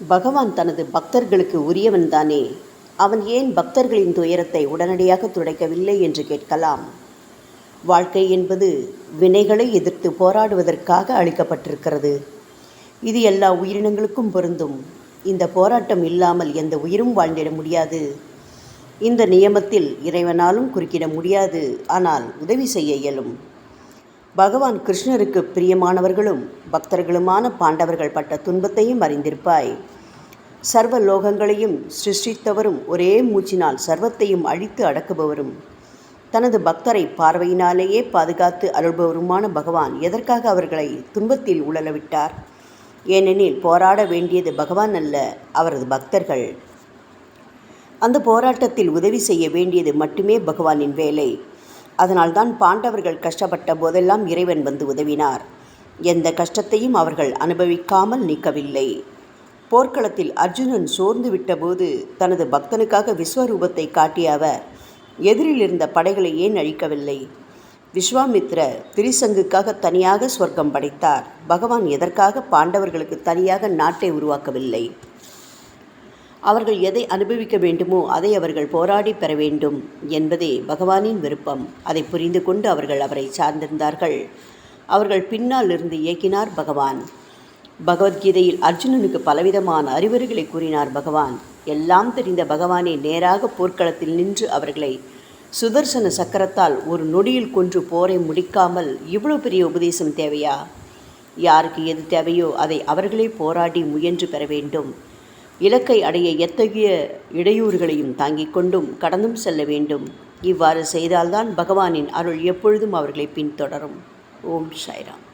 பகவான் தனது பக்தர்களுக்கு உரியவன்தானே அவன் ஏன் பக்தர்களின் துயரத்தை உடனடியாக துடைக்கவில்லை என்று கேட்கலாம். வாழ்க்கை என்பது வினைகளை எதிர்த்து போராடுவதற்காக அளிக்கப்பட்டிருக்கிறது. இது எல்லா உயிரினங்களுக்கும் பொருந்தும். இந்த போராட்டம் இல்லாமல் எந்த உயிரும் வாழ்ந்திட முடியாது. இந்த நியமத்தில் இறைவனாலும் குறுக்கிட முடியாது. ஆனால் உதவி செய்ய இயலும். பகவான் கிருஷ்ணருக்கு பிரியமானவர்களும் பக்தர்களுமான பாண்டவர்கள் பட்ட துன்பத்தையும் அறிந்திருப்பாய். சர்வ லோகங்களையும் சிருஷ்டித்தவரும் ஒரே மூச்சினால் சர்வத்தையும் அழித்து அடக்குபவரும். தனது பக்தரை பார்வையினாலேயே பாதுகாத்து அருள்பவருமான பகவான் எதற்காக அவர்களை துன்பத்தில் உழலவிட்டார்? ஏனெனில் போராட வேண்டியது பகவான் அல்ல அவரது பக்தர்கள். அந்த போராட்டத்தில் உதவி செய்ய வேண்டியது மட்டுமே பகவானின் வேலை. அதனால்தான் பாண்டவர்கள் கஷ்டப்பட்ட போதெல்லாம் இறைவன் வந்து உதவினார். எந்த கஷ்டத்தையும் அவர்கள் அனுபவிக்காமல் நீக்கவில்லை. போர்க்களத்தில் அர்ஜுனன் சோர்ந்து விட்டபோது தனது பக்தனுக்காக விஸ்வரூபத்தை காட்டிய அவர் எதிரில் இருந்த படைகளை ஏன் அழிக்கவில்லை? விஸ்வாமித்ர திரிசங்குக்காக தனியாக சொர்க்கம் படைத்தார். பகவான் எதற்காக பாண்டவர்களுக்கு தனியாக நாட்டை உருவாக்கவில்லை? அவர்கள் எதை அனுபவிக்க வேண்டுமோ அதை அவர்கள் போராடி பெற வேண்டும் என்பதே பகவானின் விருப்பம். அதை புரிந்து கொண்டு அவர்கள் அவரை சார்ந்திருந்தார்கள். அவர்கள் பின்னால் இருந்து இயக்கினார் பகவான். பகவத்கீதையில் அர்ஜுனனுக்கு பலவிதமான அறிவுரைகளை கூறினார் பகவான். எல்லாம் தெரிந்த பகவானே நேராக போர்க்களத்தில் நின்று அவர்களை சுதர்சன சக்கரத்தால் ஒரு நொடியில் கொன்று போரை முடிக்காமல் இவ்வளவு பெரிய உபதேசம் தேவையா? யாருக்கு எது தேவையோ அதை அவர்களே போராடி முயன்று பெற வேண்டும். இலக்கை அடைய எத்தகைய இடையூறுகளையும் தாங்கிக் கொண்டும் கடந்தும் செல்ல வேண்டும். இவ்வாறு செய்தால்தான் பகவானின் அருள் எப்பொழுதும் அவர்களை பின்தொடரும். ஓம் சாய்ராம்.